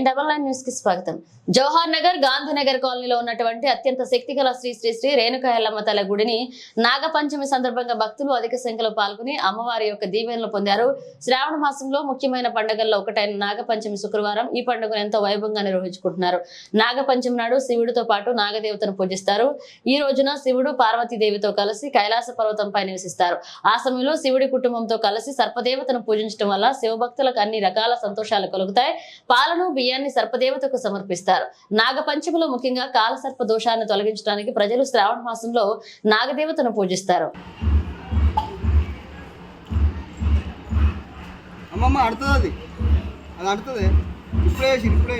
Nine double nine న్యూస్కి స్వాగతం. జవహర్ నగర్ గాంధీనగర్ కాలనీలో ఉన్నటువంటి అత్యంత శక్తిగల శ్రీ శ్రీ శ్రీ రేణుకా ఎల్లమ్మ తల గుడిని నాగపంచమి సందర్భంగా భక్తులు అధిక సంఖ్యలో పాల్గొని అమ్మవారి యొక్క దీవెనలు పొందారు. శ్రావణ మాసంలో ముఖ్యమైన పండుగల్లో ఒకటైన నాగపంచమి శుక్రవారం ఈ పండుగను ఎంతో వైభవంగా నిర్వహించుకుంటున్నారు. నాగపంచమి నాడు శివుడితో పాటు నాగదేవతను పూజిస్తారు. ఈ రోజున శివుడు పార్వతీదేవితో కలిసి కైలాస పర్వతంపై నివసిస్తారు. ఆ సమయంలో శివుడి కుటుంబంతో కలిసి సర్పదేవతను పూజించడం వల్ల శివభక్తులకు అన్ని రకాల సంతోషాలు కలుగుతాయి. పాలను బియ్యాన్ని సర్పదేవతకు సమర్పిస్తారు. నాగపంచమిలో ముఖ్యంగా కాలసర్ప దోషాన్ని తొలగించడానికి ప్రజలు శ్రావణ మాసంలో నాగదేవతను పూజిస్తారు. అమ్మమ్మ అడుతుంది అది. అది ఆడుతుంది ఇప్పుడే ఇప్పుడే